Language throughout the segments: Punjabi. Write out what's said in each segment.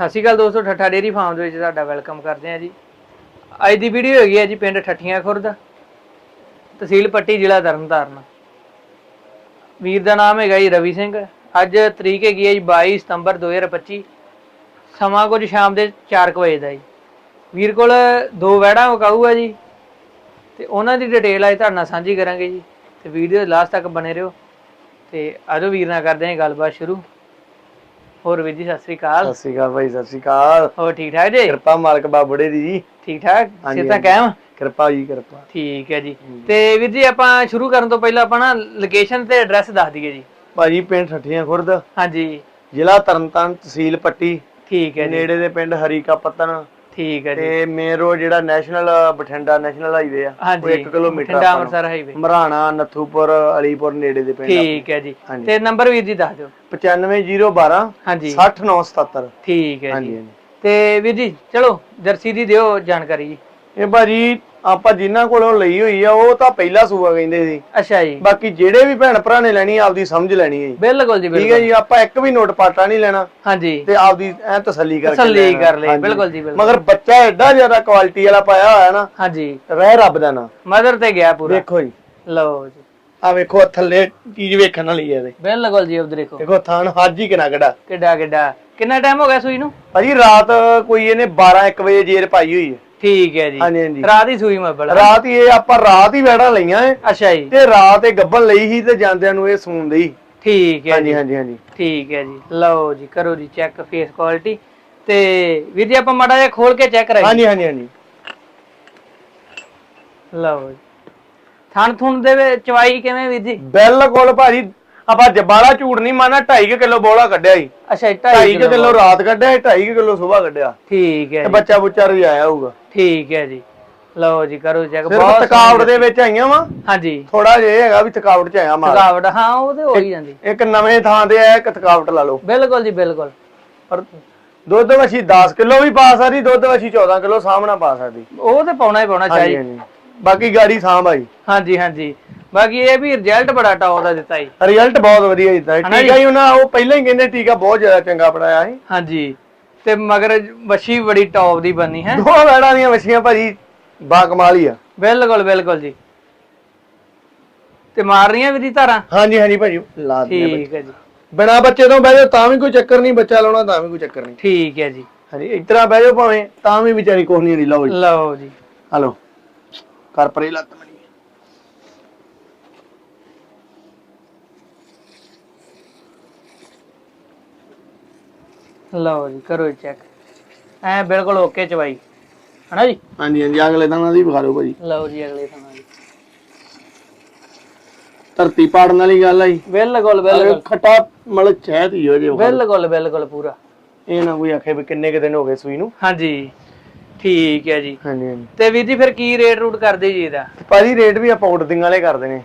ਸਤਿ ਸ਼੍ਰੀ ਅਕਾਲ ਦੋਸਤੋ, ਠੱਠਾ ਡੇਰੀ ਫਾਰਮ ਦੇ ਵਿੱਚ ਤੁਹਾਡਾ ਵੈਲਕਮ ਕਰਦੇ ਹਾਂ ਜੀ। ਅੱਜ ਦੀ ਵੀਡੀਓ ਹੈਗੀ ਹੈ ਜੀ ਪਿੰਡ ਠੱਠੀਆਂ ਖੁਰਦ, ਤਹਿਸੀਲ ਪੱਟੀ, ਜ਼ਿਲ੍ਹਾ ਤਰਨਤਾਰਨ। ਵੀਰ ਦਾ ਨਾਮ ਹੈਗਾ ਜੀ ਰਵੀ ਸਿੰਘ। ਅੱਜ ਤਰੀਕ ਹੈਗੀ ਹੈ ਜੀ 22 ਸਤੰਬਰ 2025 ਸਮਾਂ ਕੁਝ ਸ਼ਾਮ ਦੇ 4 ਕੁ ਵਜੇ ਦਾ ਜੀ। ਵੀਰ ਕੋਲ ਦੋ ਵੈੜਾਂ ਵਕਾਊ ਆ ਜੀ, ਤੇ ਉਹਨਾਂ ਦੀ ਡਿਟੇਲ ਅੱਜ ਤੁਹਾਡੇ ਨਾਲ ਸਾਂਝੀ ਕਰਾਂਗੇ ਜੀ। ਤੇ ਵੀਡੀਓ ਲਾਸਟ ਤੱਕ ਬਨੇ ਰਹੋ। ਤੇ ਆਜੋ ਵੀਰ ਨਾਲ ਕਰਦੇ ਹਾਂ ਗੱਲਬਾਤ ਸ਼ੁਰੂ। ਹੋਰ ਵੀਰ ਜੀ ਸਤਿ ਸ਼੍ਰੀ ਅਕਾਲ। ਸਤਿ ਸ਼੍ਰੀ ਅਕਾਲ ਭਾਈ ਸਤਿ ਸ਼੍ਰੀ ਅਕਾਲ। ਹੋਰ ਠੀਕ ਠਾਕ ਜੀ? ਕਿਰਪਾ ਮਾਲਕ ਬਾਬੜੇ ਦੀ ਜੀ। ਠੀਕ ਠਾਕ? ਸਿਹਤਾਂ। ਕਾਇਮ? ਕਿਰਪਾ ਜੀ ਕਿਰਪਾ। ਠੀਕ ਹੈ ਜੀ। ਤੇ ਵੀਰ ਜੀ ਆਪਾਂ ਸ਼ੁਰੂ ਕਰਨ ਤੋਂ ਪਹਿਲਾਂ ਆਪਾਂ ਨਾ ਲੋਕੇਸ਼ਨ ਤੇ ਐਡਰੈਸ ਦੱਸ ਦਈਏ ਜੀ। ਭਾਜੀ ਪਿੰਡ ਠੱਠੀਆਂ ਖੁਰਦ। ਹਾਂਜੀ। ਜ਼ਿਲ੍ਹਾ ਤਰਨਤਾਰਨ ਤਹਿਸੀਲ ਪੱਟੀ। ਠੀਕ ਹੈ ਜੀ। ਨੇੜੇ ਦੇ ਪਿੰਡ ਹਰੀਕਾ ਪੱਤਨ ਠੀਕ ਹੈ ਜੀ। ਤੇ ਮੇਨ ਰੋਡ ਜਿਹੜਾ ਨੈਸ਼ਨਲ ਬਠਿੰਡਾ ਨੈਸ਼ਨਲ ਹਾਈਵੇ ਆ ਹਾਂਜੀ। 1 ਕਿਲੋਮੀਟਰ ਠੰਡਾ ਆਪਾਂ ਨੂੰ। ਅੰਮ੍ਰਿਤਸਰ ਹਾਈਵੇ ਮਰਾਣਾ ਨੱਥੂਪੁਰ ਅਲੀਪੁਰ ਨੇੜੇ ਦੇ ਪਿੰਡ ਠੀਕ ਹੈ ਜੀ। ਤੇ ਨੰਬਰ ਵੀਰ ਜੀ ਦੱਸ ਦਿਓ। 95012 ਹਾਂਜੀ। 60977 ਠੀਕ ਹੈ ਜੀ। ਤੇ ਵੀਰ ਜੀ ਚਲੋ ਜਰਸੀ ਦੀ ਦਿਓ ਜਾਣਕਾਰੀ ਜੀ। ਇਹ ਭਾਜੀ ਆਪਾਂ ਜਿਨ੍ਹਾਂ ਕੋਲੋਂ ਲਈ ਹੋਈ ਆ ਉਹ ਤਾਂ ਪਹਿਲਾ ਸੂਆ ਕਹਿੰਦੇ ਸੀ। ਅੱਛਾ ਜੀ। ਬਾਕੀ ਜਿਹੜੇ ਵੀ ਭੈਣ ਭਰਾ ਨੇ ਲੈਣੀ ਆਪਦੀ ਸਮਝ ਲੈਣੀ ਹੈ ਜੀ। ਬਿਲਕੁਲ ਜੀ ਠੀਕ ਹੈ ਜੀ ਆਪਾਂ ਇੱਕ ਵੀ ਨੋਟ ਪਾਟਾ ਨਹੀਂ ਲੈਣਾ। ਹਾਂਜੀ। ਤੇ ਆਪਦੀ ਐ ਤਸੱਲੀ ਕਰਕੇ ਤਸੱਲੀ। ਕਰ ਲਈ। ਬਿਲਕੁਲ ਜੀ ਬਿਲਕੁਲ। ਮਗਰ ਬੱਚਾ ਐਡਾ ਜ਼ਿਆਦਾ ਕੁਆਲਿਟੀ ਵਾਲਾ ਪਾਇਆ ਹੋਇਆ ਨਾ ਹਾਂਜੀ। ਰਹਿ ਰੱਬ ਦਾ ਨਾ। ਮਦਰ ਤੇ ਗਿਆ ਪੂਰਾ। ਵੇਖੋ ਜੀ। ਲਓ ਜੀ। ਆ ਵੇਖੋ ਥੱਲੇ ਚੀਜ਼ ਵੇਖਣ ਵਾਲੀ ਹੈ ਇਹਦੇ। ਬਿਲਕੁਲ ਜੀ ਉਧਰ ਦੇਖੋ। ਦੇਖੋ ਥਾਨ ਹਾਜੀ ਕਿਨਾ ਗੜਾ ਕਿੱਡਾ ਕਿੱਡਾ। ਕਿੰਨਾ ਟਾਈਮ ਹੋ ਗਿਆ ਸੂਈ ਨੂੰ? ਭਾਜੀ ਰਾਤ ਕੋਈ ਇਹਨੇ 12 1 ਵਜੇ ਜੇਰ ਪਾਈ ਹੋਈ ਹੈ। ਠੀਕ ਹੈ ਜੀ। ਹਾਂਜੀ ਹਾਂਜੀ। ਰਾਤ ਹੀ ਸੂਈ ਮੱਬਲ ਰਾਤ ਹੀ ਇਹ ਆਪਾਂ ਰਾਤ ਹੀ ਵੈੜਾ ਲਈਆਂ ਏ ਅੱਛਾ ਜੀ। ਤੇ ਰਾਤ ਇਹ ਗੱਬਨ ਲਈ ਸੀ ਤੇ ਜਾਂਦਿਆਂ ਨੂੰ ਇਹ ਸੂਣ ਲਈ। ਠੀਕ ਹੈ ਹਾਂਜੀ ਹਾਂਜੀ ਹਾਂਜੀ। ਠੀਕ ਹੈ ਜੀ। ਲਓ ਜੀ ਕਰੋ ਜੀ ਚੈੱਕ ਫੇਸ ਕੁਆਲਿਟੀ ਤੇ ਵੀਰ ਜੀ ਆਪਾਂ ਮਾੜਾ ਜਿਹਾ ਖੋਲ ਕੇ ਚੈੱਕ ਕਰਾਂਗੇ ਹਾਂਜੀ ਹਾਂਜੀ ਹਾਂਜੀ। ਲਓ ਜੀ। ਥਣ ਥੁਣ ਦੇ ਵਿੱਚ ਚਵਾਈ ਕਿਵੇਂ ਵੀਰ ਜੀ? ਬਿਲਕੁਲ ਭਾਜੀ ਆਪਾਂ ਜਬਾਲਾ ਝੂੜ ਨਹੀਂ ਮਾਨਾ 2.5 ਕਿਲੋ ਬੋਲਾ ਕੱਢਿਆ ਸੀ। ਅੱਛਾ 2.5 2.5 ਕਿਲੋ ਰਾਤ ਕੱਢਿਆ 2.5 ਕਿਲੋ ਸਵੇਰ ਕੱਢਿਆ। ਠੀਕ ਹੈ ਤੇ ਬੱਚਾ ਬੁੱਚਾ ਰਜਾਇਆ ਹੋਊਗਾ। ਠੀਕ ਹੈ ਜੀ। ਲਓ ਜੀ ਕਰੋ ਚੈੱਕ ਬਹੁਤ ਥਕਾਵਟ ਦੇ ਵਿੱਚ ਆਈਆਂ ਵਾ। ਹਾਂਜੀ। ਥੋੜਾ ਜਿਹਾ ਇਹ ਹੈਗਾ ਵੀ ਥਕਾਵਟ ਚ ਆਇਆ ਮਾਲ ਥਕਾਵਟ ਹਾਂ ਉਹ ਤੇ ਹੋ ਹੀ ਜਾਂਦੀ। ਇੱਕ ਨਵੇਂ ਥਾਂ ਤੇ ਆਇਆ ਇੱਕ ਥਕਾਵਟ ਲਾ ਲਓ। ਬਿਲਕੁਲ ਜੀ ਬਿਲਕੁਲ। ਪਰ ਦੁੱਧ ਵਛੀ 10 ਕਿਲੋ ਵੀ ਪਾ ਸਕਦੀ ਦੁੱਧ ਵਛੀ 14 ਕਿਲੋ ਸਾਹਮਣਾ ਪਾ ਸਕਦੀ। ਉਹ ਤੇ ਪਾਉਣਾ ਹੀ ਪਾਉਣਾ ਚਾਹੀਦਾ ਬਾਕੀ ਗਾੜੀ ਸਾਂਭ ਆਈ। ਹਾਂਜੀ ਹਾਂਜੀ। ਬਾਕੀ ਇਹ ਵੀ ਰਿਜ਼ਲਟ ਬੜਾ ਟੌਪ ਦਾ ਦਿੱਤਾ ਜੀ। ਰਿਜ਼ਲਟ ਬਹੁਤ ਵਧੀਆ ਦਿੱਤਾ ਹੈ। ਟੀਕਾ ਹੀ ਉਹਨਾਂ ਉਹ ਪਹਿਲਾਂ ਹੀ ਕਹਿੰਦੇ ਟੀਕਾ ਬਹੁਤ ਜ਼ਿਆਦਾ ਚੰਗਾ ਪੜਾਇਆ ਸੀ। ਹਾਂਜੀ। ਤੇ ਮਗਰ ਵੱਛੀ ਬੜੀ ਟੌਪ ਦੀ ਬਣੀ ਹੈ। ਦੋ ਵੈੜਾਂ ਦੀਆਂ ਵਛੀਆਂ ਭਾਜੀ ਬਾ ਕਮਾਲ ਹੀ ਆ। ਬਿਲਕੁਲ ਬਿਲਕੁਲ ਜੀ। ਤੇ ਮਾਰ ਰਹੀਆਂ ਵੀ ਦੀ ਧਾਰਾਂ? ਹਾਂਜੀ ਹਾਂਜੀ ਭਾਜੀ ਲਾ ਦਿੰਦੇ ਠੀਕ ਹੈ ਜੀ। ਬਿਨਾ ਬੱਚੇ ਤੋਂ ਬਹਿ ਜਾਓ ਤਾਂ ਵੀ ਕੋਈ ਚੱਕਰ ਨਹੀਂ ਬੱਚਾ ਲਾਉਣਾ ਤਾਂ ਵੀ ਕੋਈ ਚੱਕਰ ਨਹੀਂ। ਠੀਕ ਹੈ ਜੀ। ਹਾਂਜੀ ਤਰ੍ਹਾਂ ਬਹਿ ਜਾਓ ਭਾਵੇਂ ਤਾਂ ਵੀ ਵਿਚਾਰੀ ਕੁਛ ਨਹੀਂ ਲਓ ਜੀ। ਲਓ ਜੀ। ਹਲੋ ਕਰ ਪਰੇ ਲੱਤ ਲਓ ਜੀ ਕਰੋ ਚੈੱਕ ਐ ਬਿਲਕੁਲ ਓਕੇ ਚਵਾਈ ਹਨਾ ਜੀ? ਹਾਂਜੀ ਹਾਂਜੀ ਅਗਲੇ ਦਿਨਾਂ ਦੀ ਵਿਖਾ ਲਓ ਭਾਜੀ। ਲਓ ਜੀ ਅਗਲੇ ਥਾਂ ਜੀ ਧਰਤੀ ਪਾੜਨ ਵਾਲੀ ਗੱਲ ਆਈ ਬਿਲਕੁਲ ਬਿਲਕੁਲ। ਖੱਟਾ ਮਤਲਬ ਸ਼ਹਿਦ ਹੀ ਹੋ ਜੇ। ਬਿਲਕੁਲ ਬਿਲਕੁਲ ਪੂਰਾ। ਇਹ ਨਾ ਕੋਈ ਆਖੇ ਵੀ ਕਿੰਨੇ ਕੁ ਦਿਨ ਹੋ ਗਏ ਸੂਈ ਨੂੰ। ਹਾਂਜੀ। ਠੀਕ ਹੈ ਜੀ। ਹਾਂਜੀ ਹਾਂਜੀ। ਤੇ ਵੀਰ ਜੀ ਫਿਰ ਕੀ ਰੇਟ ਰੂਟ ਕਰਦੇ ਜੀ ਇਹਦਾ? ਭਾਜੀ ਰੇਟ ਵੀ ਆਪਾਂ ਉਡਦੀਆਂ ਵਾਲੇ ਕਰਦੇ ਨੇ।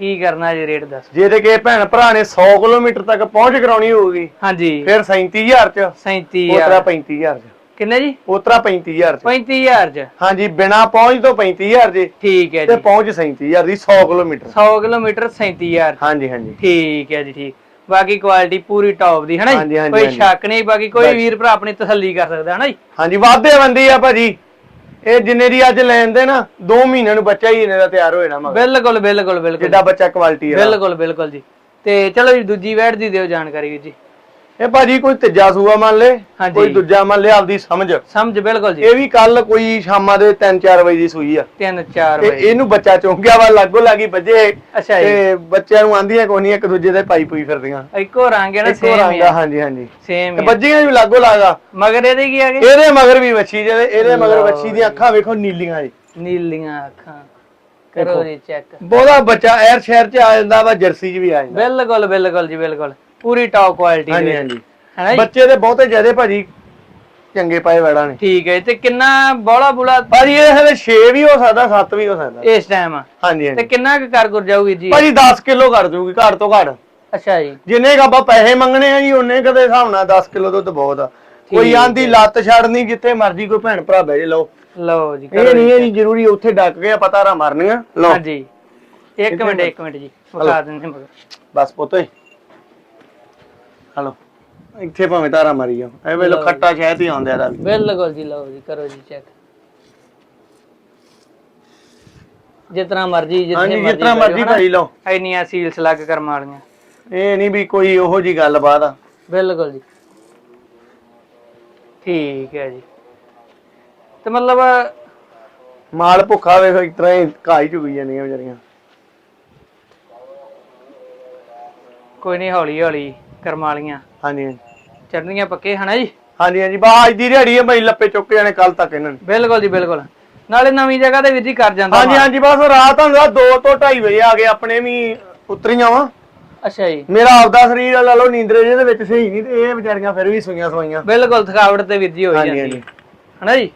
ਕੀ ਕਰਨਾ ਜੀ ਰੇਟ ਦੱਸ? ਜੇ ਤੇ ਕਿਸੇ ਭੈਣ ਭਰਾ ਨੇ 100 ਕਿਲੋਮੀਟਰ ਤੱਕ ਪਹੁੰਚ ਕਰਾਉਣੀ ਹੋਊਗੀ ਹਾਂਜੀ। ਫਿਰ 37000 ਚ। 37000 ਉਤਰਾ 35000 ਚ। ਕਿੰਨੇ ਜੀ? ਉਤਰਾ 35000 ਚ। 35000 ਚ। ਹਾਂਜੀ ਬਿਨਾ ਪਹੁੰਚ ਤੋਂ 35000 ਜੀ। ਠੀਕ ਹੈ ਤੇ ਜੀ। ਪਹੁੰਚ 37000 ਦੀ 100 ਕਿਲੋਮੀਟਰ। 100 ਕਿਲੋਮੀਟਰ 37000 ਹਾਂਜੀ ਹਾਂਜੀ। ਠੀਕ ਹੈ ਜੀ ਠੀਕ। ਬਾਕੀ ਕੁਆਲਿਟੀ ਪੂਰੀ ਟੌਪ ਦੀ ਜੀ? ਹਾਂਜੀ, ਕੋਈ। ਸ਼ੱਕ ਨਹੀਂ ਬਾਕੀ ਕੋਈ ਵੀਰ ਭਰਾ ਆਪਣੀ ਤਸੱਲੀ ਕਰ ਸਕਦਾ ਹਨਾ ਜੀ? ਹਾਂਜੀ ਵਾਧੇ ਬੰਦੀ ਆ ਭਾਜੀ। ਇਹ ਜਿੰਨੇ ਦੀ ਅੱਜ ਲੈਂਦੇ ਨਾ 2 ਮਹੀਨਿਆਂ ਨੂੰ ਬੱਚਾ ਹੀ ਇਹਨੇ ਦਾ ਤਿਆਰ ਹੋ ਜਾਣਾ ਮਗਰ। ਬਿਲਕੁਲ ਬਿਲਕੁਲ ਬਿਲਕੁਲ ਜਿੱਡਾ ਬੱਚਾ ਕੁਆਲਿਟੀ ਆ ਬਿਲਕੁਲ ਬਿਲਕੁਲ ਜੀ। ਤੇ ਚਲੋ ਜੀ ਦੂਜੀ ਵੈਟ ਦੀ ਦਿਓ ਜਾਣਕਾਰੀ ਜੀ। ਇਹ ਭਾਜੀ ਕੋਈ ਤੀਜਾ ਸੂਆ ਮੰਨ ਲੇ ਹਾਂਜੀ। ਕੋਈ ਦੂਜਾ ਮੰਨ ਲੇ ਆਪਦੀ ਸਮਝ। ਸਮਝ ਬਿਲਕੁਲ ਜੀ। ਇਹ ਵੀ ਕੱਲ ਕੋਈ ਸ਼ਾਮਾਂ ਦੇ 3-4 ਵਜੇ ਦੀ ਸੂਈ ਆ। 3 4 ਤੇ ਵਜੇ। ਇਹਨੂੰ ਬੱਚਾ ਚੌਂਕਿਆ ਵਾ ਲਾਗੋ ਲਾਗੀ ਵੱਜੇ। ਅੱਛਾ ਜੀ। ਤੇ ਬੱਚਿਆਂ ਨੂੰ ਆਂਦੀਆਂ ਕੋਈ ਨਹੀਂ ਇੱਕ ਦੂਜੇ ਦੇ ਪਾਈ ਪੂਈ ਫਿਰਦੀਆਂ। ਇੱਕੋ ਰੰਗ ਹੈ ਨਾ ਇੱਕੋ ਸੇਮ ਰੰਗ ਆ ਹਾਂਜੀ ਹਾਂਜੀ। ਸੇਮ ਤੇ ਬੱਜੀਆਂ ਵੀ ਲਾਗੋ ਲਾਗਾ। ਮਗਰ ਇਹਦੇ ਕੀ ਆ ਗਏ? ਇਹਦੇ ਮਗਰ ਵੀ ਵੱਛੀ ਜਿਹੜੇ ਇਹਦੇ ਮਗਰ ਵੱਛੀ ਦੀਆਂ ਅੱਖਾਂ ਵੇਖੋ ਨੀਲੀਆਂ ਜੀ। ਨੀਲੀਆਂ ਅੱਖਾਂ। ਕਰੋ ਜੀ ਚੈੱਕ ਬਹੁਤਾ ਬੱਚਾ ਐਰ ਸ਼ਹਿਰ ਚ ਆ ਜਾਂਦਾ ਵਾ ਜਰਸੀ ਚ ਵੀ ਆ ਜਾਂਦਾ। ਬਿਲਕੁਲ ਬਿਲਕੁਲ ਜੀ ਬਿਲਕੁਲ। ਪੂਰੀ ਟੌਪ ਕੁਆਲਿਟੀ ਹਾਂਜੀ ਹਾਂਜੀ। ਹੈ ਨਾ ਜੀ? ਬੱਚੇ ਦੇ ਬਹੁਤੇ ਜ਼ਿਆਦੇ ਭਾਜੀ ਚੰਗੇ ਪਾਏ ਵੜਾਂ ਨੇ। ਠੀਕ ਹੈ। ਤੇ ਕਿੰਨਾ ਬੋਲਾ ਬੁਲਾ ਭਾਜੀ ਇਹ ਹਲੇ 6 ਵੀ ਹੋ ਸਕਦਾ 7 ਵੀ ਹੋ ਸਕਦਾ। ਇਸ ਟਾਈਮ ਹਾਂਜੀ ਤੇ ਕਿੰਨਾ ਕੁ ਕਰ ਗੁਰ ਜਾਊਗੀ ਜੀ? ਭਾਜੀ 10 ਕਿਲੋ ਕਰ ਦੂਗੀ ਘੱਟ ਤੋਂ ਘੱਟ। ਅੱਛਾ ਜੀ। ਜਿੰਨੇ ਕੁ ਆਪਾਂ ਪੈਸੇ ਮੰਗਣੇ ਆ ਜੀ ਉਹਨੇ ਕਦੇ ਹਿਸਾਬ ਨਾਲ 10 ਕਿਲੋ ਦੁੱਧ ਬਹੁਤ ਆ। ਕੋਈ ਆਂਦੀ ਲੱਤ ਛੱਡਨੀ ਜਿੱਥੇ ਮਰਜ਼ੀ ਕੋਈ ਭੈਣ ਭਰਾ ਬਹਿ ਜੇ ਲਓ। ਲਓ ਜੀ ਇਹ ਨਹੀਂ ਹੈ ਜੀ ਜ਼ਰੂਰੀ ਉੱਥੇ ਡੱਕ ਕੇ ਆਪਾਂ ਤਾਰਾਂ ਮਾਰਨੀਆਂ। ਲਓ। ਹਾਂਜੀ। ਇੱਕ ਮਿੰਟ ਇੱਕ ਮਿੰਟ ਜੀ ਵਿਖਾ ਦਿੰਦੇ ਮਗਰ ਬਸ ਪੁੱਤ ਹਲੋ। ਇੱਥੇ ਭਾਵੇਂ ਧਾਰਾ ਮਾਰੀ ਜਾ ਇਹ ਵੇਲੋ ਖੱਟਾ ਸ਼ਹਿਦ ਹੀ ਆਉਂਦਾ ਇਹਦਾ ਵੀ ਬਿਲਕੁਲ ਜੀ ਲਓ ਜੀ ਕਰੋ ਜੀ ਚੈੱਕ ਜਿਤਨਾ ਮਰਜ਼ੀ ਜਿੱਥੇ ਹਾਂਜੀ ਤਰ੍ਹਾਂ ਮਰਜ਼ੀ ਭਾਈ ਲਓ। ਇੰਨੀਆਂ ਸੀਲਸ ਲੱਗ ਕਰਮ ਵਾਲੀਆਂ। ਇਹ ਨਹੀਂ ਵੀ ਕੋਈ ਉਹੋ ਜੀ ਗੱਲਬਾਤ ਆ। ਬਿਲਕੁਲ ਜੀ। ਠੀਕ ਹੈ ਜੀ। ਤੇ ਮਤਲਬ ਮਾਲ ਭੁੱਖਾ ਵੇਖੋ ਇਸ ਤਰ੍ਹਾਂ ਹੀ ਘਾਈ ਚੁਗੀ ਜਾਂਦੀਆਂ ਵਿਚਾਰੀਆਂ। ਕੋਈ ਨਹੀਂ ਹੌਲੀ ਹੌਲੀ ਕਰਮ ਵਾਲੀਆਂ। ਹਾਂਜੀ। ਹਾਂਜੀ। ਚੜਨੀਆਂ ਪੱਕੇ ਹਨਾ ਜੀ? ਹਾਂਜੀ ਹਾਂਜੀ। ਬਾ ਅੱਜ ਦੀ ਦਿਹਾੜੀ ਹੈ ਭਾਈ ਲੱਪੇ ਚੁੱਕ ਜਾਣੇ ਕੱਲ ਤੱਕ ਇਹਨਾਂ ਨੇ। ਬਿਲਕੁਲ ਜੀ ਬਿਲਕੁਲ। ਨਾਲੇ ਨਵੀਂ ਜਗ੍ਹਾ ਤੇ ਵੀਰ ਜੀ ਕਰ ਜਾਂਦਾ ਹਾਂਜੀ ਮਾਲ। ਹਾਂਜੀ ਬਸ ਰਾਤ ਹੁੰਦਾ 2 ਤੋਂ 2:30 ਵਜੇ ਆ ਗਏ ਆਪਣੇ ਵੀ ਉਤਰੀਆਂ ਵਾ। ਅੱਛਾ ਜੀ। ਮੇਰਾ ਆਪਦਾ ਸਰੀਰ ਲਾ ਲਓ ਨੀਂਦਰੇ ਜਿਹੇ ਦੇ ਵਿੱਚ ਸਹੀ ਨਹੀਂ ਤੇ ਇਹ ਵਿਚਾਰੀਆਂ ਫਿਰ ਵੀ ਸੁਈਆਂ ਸਵਾਈਆਂ ਬਿਲਕੁਲ ਥਕਾਵਟ ਤੇ ਵੀਰ ਜੀ ਹੋ ਹੀ ਹਾਂਜੀ ਜਾਂਦੀ ਹਾਂਜੀ। ਹੈ ਹਨਾ ਜੀ?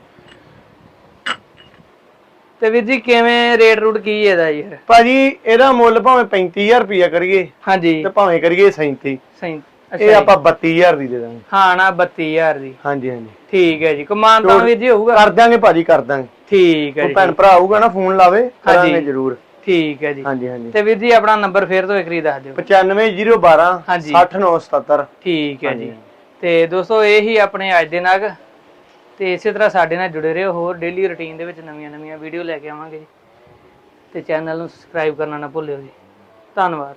ਤੇ ਵੀਰ ਜੀ ਕਿਵੇਂ ਰੇਟ ਰੂਟ ਕੀ ਇਹਦਾ ਜੀ ਫਿਰ? ਭਾਜੀ ਇਹਦਾ ਮੁੱਲ ਭਾਵੇਂ 35000 ਰੁਪਇਆ ਕਰੀਏ ਹਾਂਜੀ। ਤੇ ਭਾਵੇਂ ਕਰੀਏ 37 ਸਹੀ ਅੱਛਾ ਇਹ ਜੀ। ਆਪਾਂ 32000 ਦੀ ਦੇ ਦਾਂਗੇ। ਹਾਂ ਨਾ 32000 ਦੀ। ਹਾਂਜੀ ਹਾਂਜੀ। ਠੀਕ ਹੈ ਜੀ। ਕਮਾਨ ਤਾਂ ਵੀਰ ਜੀ ਹੋਊਗਾ? ਕਰ ਦਾਂਗੇ ਭਾਜੀ ਕਰ ਦਾਂਗੇ ਠੀਕ ਹੈ ਜੀ ਭੈਣ ਭਰਾ ਆਊਗਾ ਨਾ ਫੋਨ ਲਾਵੇ ਕਰਾਂਗੇ ਜ਼ਰੂਰ। ਠੀਕ ਹੈ ਜੀ। ਹਾਂਜੀ ਹਾਂਜੀ। ਤੇ ਵੀਰ ਜੀ ਆਪਣਾ ਨੰਬਰ ਫੇਰ ਤੋਂ ਇੱਕ ਵਾਰੀ ਦੱਸ ਦਿਓ। 95012 ਹਾਂਜੀ। 6977 ਠੀਕ ਹੈ। ਜੀ। ਤੇ ਦੋਸਤੋ ਇਹ ਹੀ ਆਪਣੇ ਅੱਜ ਦੇ ਨਗ। ਤੇ ਇਸੇ ਤਰ੍ਹਾਂ ਸਾਡੇ ਨਾਲ ਜੁੜੇ ਰਹੋ ਹੋਰ ਡੇਲੀ ਰੁਟੀਨ ਦੇ ਵਿੱਚ ਨਵੀਆਂ ਨਵੀਆਂ ਵੀਡੀਓ ਲੈ ਕੇ ਆਵਾਂਗੇ ਜੀ ਤੇ ਚੈਨਲ ਨੂੰ ਸਬਸਕ੍ਰਾਈਬ ਕਰਨਾ ਨਾ ਭੁੱਲਿਓ ਜੀ। ਧੰਨਵਾਦ।